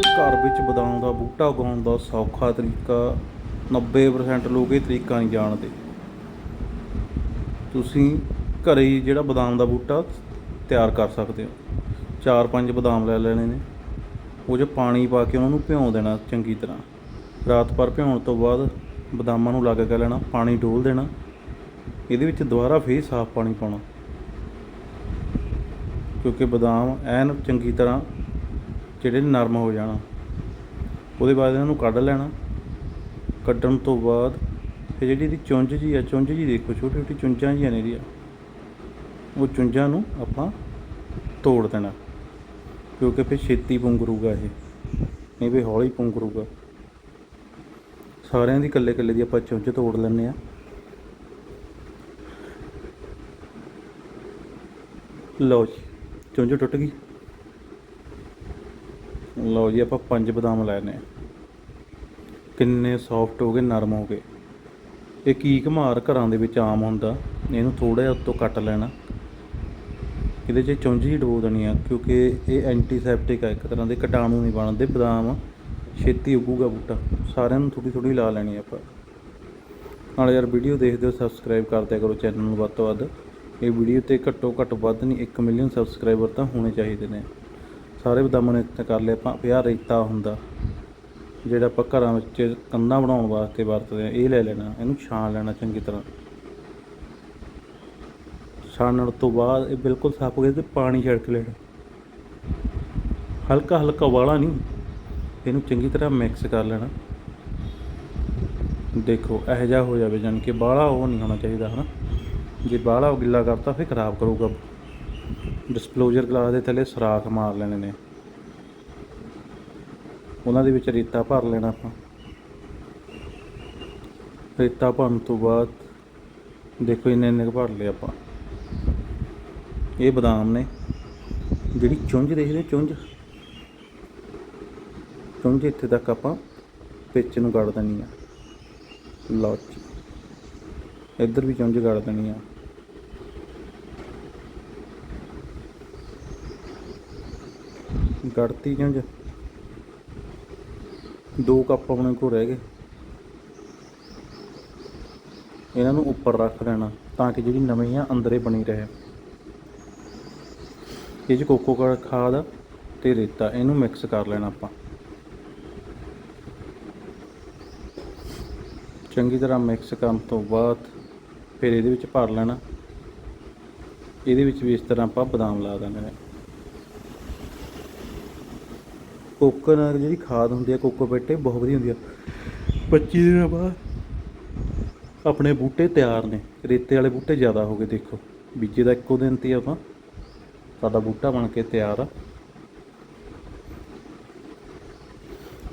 ਘਰ ਵਿੱਚ ਬਦਾਮ ਦਾ ਬੂਟਾ ਉਗਾਉਣ ਦਾ ਸੌਖਾ ਤਰੀਕਾ 90% ਲੋਕ ਇਹ ਤਰੀਕਾ ਨਹੀਂ ਜਾਣਦੇ। ਤੁਸੀਂ ਘਰੇ ਹੀ ਜਿਹੜਾ ਬਦਾਮ ਦਾ ਬੂਟਾ ਤਿਆਰ ਕਰ ਸਕਦੇ ਹੋ। ਚਾਰ ਪੰਜ ਬਦਾਮ ਲੈ ਲੈਣੇ ਨੇ। ਉਹ 'ਚ ਪਾਣੀ ਪਾ ਕੇ ਉਹਨਾਂ ਨੂੰ ਭਿਉਂ ਦੇਣਾ ਚੰਗੀ ਤਰ੍ਹਾਂ। ਰਾਤ ਭਰ ਭਿਉਣ ਤੋਂ ਬਾਅਦ ਬਦਾਮਾਂ ਨੂੰ ਅਲੱਗ ਕੇ ਲੈਣਾ, ਪਾਣੀ ਡੋਲ ਦੇਣਾ। ਇਹਦੇ ਵਿੱਚ ਦੁਬਾਰਾ ਫੇਰ ਸਾਫ਼ ਪਾਣੀ ਪਾਉਣਾ। ਕਿਉਂਕਿ ਬਦਾਮ ਐਨ ਚੰਗੀ ਤਰ੍ਹਾਂ ਜਿਹੜੇ ਨਰਮ ਹੋ ਜਾਣਾ। ਉਹਦੇ ਬਾਅਦ ਇਹਨਾਂ ਨੂੰ ਕੱਢ ਲੈਣਾ। ਕੱਢਣ ਤੋਂ ਬਾਅਦ ਫਿਰ ਜਿਹੜੀ ਇਹਦੀ ਚੁੰਝ ਜੀ ਆ, ਚੁੰਝ ਜੀ ਦੇਖੋ ਛੋਟੀ ਛੋਟੀ ਚੁੰਝਾਂ ਜੀਆਂ ਨੇ ਇਹਦੀਆਂ। ਉਹ ਚੁੰਝਾਂ ਨੂੰ ਆਪਾਂ ਤੋੜ ਦੇਣਾ। ਕਿਉਂਕਿ ਫਿਰ ਛੇਤੀ ਪੁੰਗਰੂਗਾ ਇਹ। ਨਹੀਂ ਵੀ ਹੌਲੀ ਪੁੰਗਰੂਗਾ। ਸਾਰਿਆਂ ਦੀ ਇਕੱਲੇ ਇਕੱਲੇ ਦੀ ਆਪਾਂ ਚੁੰਝ ਤੋੜ ਲੈਂਦੇ ਆ ਲਓ ਜੀ, ਚੁੰਝ ਟੁੱਟ ਗਈ। ਲਓ ਜੀ, ਆਪਾਂ ਪੰਜ ਬਦਾਮ ਲੈਣੇ ਆ ਕਿੰਨੇ ਸੌਫਟ ਹੋ ਗਏ, ਨਰਮ ਹੋ ਗਏ। ਇਹ ਕੀ ਘਮਾਰ ਘਰਾਂ ਦੇ ਵਿੱਚ ਆਮ ਹੁੰਦਾ, ਇਹਨੂੰ ਥੋੜਾ ਜਿਹਾ ਉੱਤੋਂ ਕੱਟ ਲੈਣਾ। ਇਹਦੇ 'ਚ ਚੁੰਝੀ ਡਬੋ ਦੇਣੀ ਆ, ਕਿਉਂਕਿ ਇਹ ਐਂਟੀਸੈਪਟਿਕ ਆ, ਇੱਕ ਤਰ੍ਹਾਂ ਦੇ ਕੀਟਾਣੂ ਨਹੀਂ ਬਣਦੇ, ਬਦਾਮ। ਛੇਤੀ ਉੱਗੂਗਾ ਬੂਟਾ। ਸਾਰਿਆਂ ਨੂੰ ਥੋੜੀ ਥੋੜੀ ਲਾ ਲੈਣੀ ਆਪਾਂ। ਨਾਲ ਯਾਰ ਵੀਡੀਓ ਦੇਖਦੇ ਹੋ ਸਬਸਕ੍ਰਾਈਬ ਕਰਦਿਆ ਕਰੋ ਚੈਨਲ ਨੂੰ ਵੱਧ ਤੋਂ ਵੱਧ। ਇਹ ਵੀਡੀਓ ਤੇ ਘੱਟੋ ਘੱਟ ਵੱਧ ਨਹੀਂ 1 ਮਿਲੀਅਨ ਸਬਸਕ੍ਰਾਈਬਰ ਤਾਂ ਹੋਣੇ ਚਾਹੀਦੇ ਨੇ। ਸਾਰੇ ਬਦਾਮਾਂ ਨੇ ਇੱਥੇ ਕਰ ਲਿਆ ਆਪਾਂ ਪਿਆ ਰੇਤਾ ਹੁੰਦਾ, ਜਿਹੜਾ ਆਪਾਂ ਘਰਾਂ ਵਿੱਚ ਕੰਧਾਂ ਬਣਾਉਣ ਵਾਸਤੇ ਵਰਤਦੇ ਆ, ਇਹ ਲੈ ਲੈਣਾ, ਇਹਨੂੰ ਛਾਣ ਲੈਣਾ ਚੰਗੀ ਤਰ੍ਹਾਂ। ਛਾਣਨ ਤੋਂ ਬਾਅਦ ਇਹ ਬਿਲਕੁਲ ਸਾਫ਼ ਹੋ ਗਿਆ ਤੇ ਪਾਣੀ ਛਿੜਕ ਲੈਣਾ। ਹਲਕਾ ਹਲਕਾ ਵਾਲਾ ਨਹੀਂ, ਇਹਨੂੰ ਚੰਗੀ ਤਰ੍ਹਾਂ ਮਿਕਸ ਕਰ ਲੈਣਾ। ਦੇਖੋ, ਇਹੋ ਜਿਹਾ ਹੋ ਜਾਵੇ ਜਾਨ ਕਿ ਬਾਹਲਾ ਉਹ ਨਹੀਂ ਹੋਣਾ ਚਾਹੀਦਾ, ਹਨਾ? ਜੇ ਬਾਹਲਾ ਗਿੱਲਾ ਕਰਤਾ, ਫਿਰ ਖਰਾਬ ਕਰੂਗਾ। ਡਿਸਪਲੋਜਰ ਗਲਾਸ ਦੇ ਥੱਲੇ ਸੁਰਾਖ ਮਾਰ ਲੈਣੇ ਨੇ। ਉਹਨਾਂ ਦੇ ਵਿੱਚ ਰੇਤਾ ਭਰ ਲੈਣਾ ਆਪਾਂ। ਰੇਤਾ ਭਰਨ ਤੋਂ ਬਾਅਦ ਦੇਖੋ ਇੰਨੇ ਇੰਨੇ ਕੁ ਭਰ ਲਏ ਆਪਾਂ। ਇਹ ਬਦਾਮ ਨੇ। ਜਿਹੜੀ ਚੁੰਝ ਦੇਖਦੇ ਚੁੰਝ? ਚੁੰਝ ਇੱਥੇ ਤੱਕ ਆਪਾਂ ਵਿੱਚ ਨੂੰ ਕੱਢ ਦੇਣੀ ਆ। ਲਓ ਇੱਧਰ ਵੀ ਚੁੰਝ ਕੱਢ ਦੇਣੀ ਆ। ਗੜਤੀ ਚੁੰਝ ਦੋ ਕੱਪ ਆਪਣੇ ਕੋਲ ਰਹਿ ਗਏ। ਇਹਨਾਂ ਨੂੰ ਉੱਪਰ ਰੱਖ ਦੇਣਾ ਤਾਂ ਕਿ ਜਿਹੜੀ ਨਵੀਂ ਆ ਅੰਦਰੇ ਬਣੀ ਰਹੇ। ਇਹ 'ਚ ਕੋਕੋ ਕਾ ਖਾਦ ਤੇ ਰੇਤਾ, ਇਹਨੂੰ ਮਿਕਸ ਕਰ ਲੈਣਾ ਆਪਾਂ। ਚੰਗੀ ਤਰ੍ਹਾਂ ਮਿਕਸ ਕਰਨ ਤੋਂ ਬਾਅਦ ਫਿਰ ਇਹਦੇ ਵਿੱਚ ਭਰ ਲੈਣਾ। ਇਹਦੇ ਵਿੱਚ ਵੀ ਇਸ ਤਰ੍ਹਾਂ ਆਪਾਂ ਬਦਾਮ ਲਾ ਦੇਣੇ ਨੇ। ਕੋਕੋਨਟ ਜਿਹੜੀ ਖਾਦ ਹੁੰਦੀ ਆ, ਕੋਕੋ ਪੈਟੇ, ਬਹੁਤ ਵਧੀਆ ਹੁੰਦੀ ਆ। 25 ਦਿਨਾਂ ਬਾਅਦ ਆਪਣੇ ਬੂਟੇ ਤਿਆਰ ਨੇ। ਰੇਤੇ ਵਾਲੇ ਬੂਟੇ ਜ਼ਿਆਦਾ ਹੋ ਗਏ, ਦੇਖੋ। ਬੀਜੇ ਦਾ ਇੱਕੋ ਦਿਨ ਤੇ ਆਪਾਂ ਸਾਡਾ ਬੂਟਾ ਬਣ ਕੇ ਤਿਆਰ ਆ।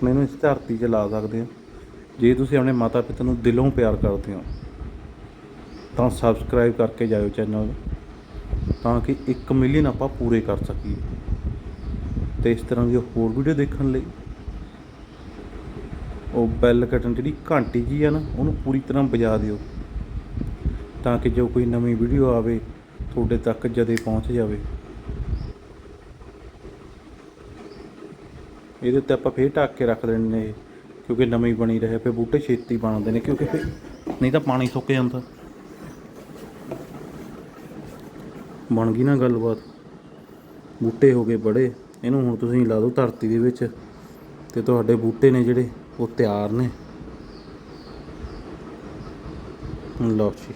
ਮੈਨੂੰ ਇਸ ਧਰਤੀ 'ਚ ਲਾ ਸਕਦੇ ਹੋ। ਜੇ ਤੁਸੀਂ ਆਪਣੇ ਮਾਤਾ ਪਿਤਾ ਨੂੰ ਦਿਲੋਂ ਪਿਆਰ ਕਰਦੇ ਹੋ, ਤਾਂ ਸਬਸਕ੍ਰਾਈਬ ਕਰਕੇ ਜਾਇਓ ਚੈਨਲ ਤਾਂ ਕਿ 1 ਮਿਲੀਅਨ ਆਪਾਂ ਪੂਰੇ ਕਰ ਸਕੀਏ। ਤੇ ਇਸ ਤਰ੍ਹਾਂ ਦੀ ਹੋਰ ਵੀਡੀਓ ਦੇਖਣ ਲਈ। ਉਹ ਬੈਲ ਕਟਨ ਜਿਹੜੀ ਘੰਟੀ ਜੀ ਆ ਨਾ, ਉਹਨੂੰ ਪੂਰੀ ਤਰ੍ਹਾਂ ਵਜਾ ਦਿਓ। ਤਾਂ ਕਿ ਜੋ ਕੋਈ ਨਵੀਂ ਵੀਡੀਓ ਆਵੇ, ਤੁਹਾਡੇ ਤੱਕ ਜਦੇ ਪਹੁੰਚ ਜਾਵੇ। ਇਹਦੇ ਉੱਤੇ ਆਪਾਂ ਫੇਰ ਢੱਕ ਕੇ ਰੱਖ ਦੇਣੇ ਨੇ ਕਿਉਂਕਿ ਨਵੀਂ ਬਣੀ ਰਹੇ ਫੇ ਬੂਟੇ ਛੇਤੀ ਬਣਦੇ ਨੇ, ਕਿਉਂਕਿ ਫਿਰ ਨਹੀਂ ਤਾਂ ਪਾਣੀ ਸੁੱਕ ਜਾਂਦਾ। ਬਣ ਗਈ ਨਾ ਗੱਲਬਾਤ। ਬੂਟੇ ਹੋ ਗਏ ਬੜੇ। ਇਹਨੂੰ ਹੁਣ ਤੁਸੀਂ ਲਾ ਦਿਓ ਧਰਤੀ ਦੇ ਵਿੱਚ ਤੇ ਤੁਹਾਡੇ ਬੂਟੇ ਨੇ ਜਿਹੜੇ ਉਹ ਤਿਆਰ ਨੇ। ਲਓ ਜੀ।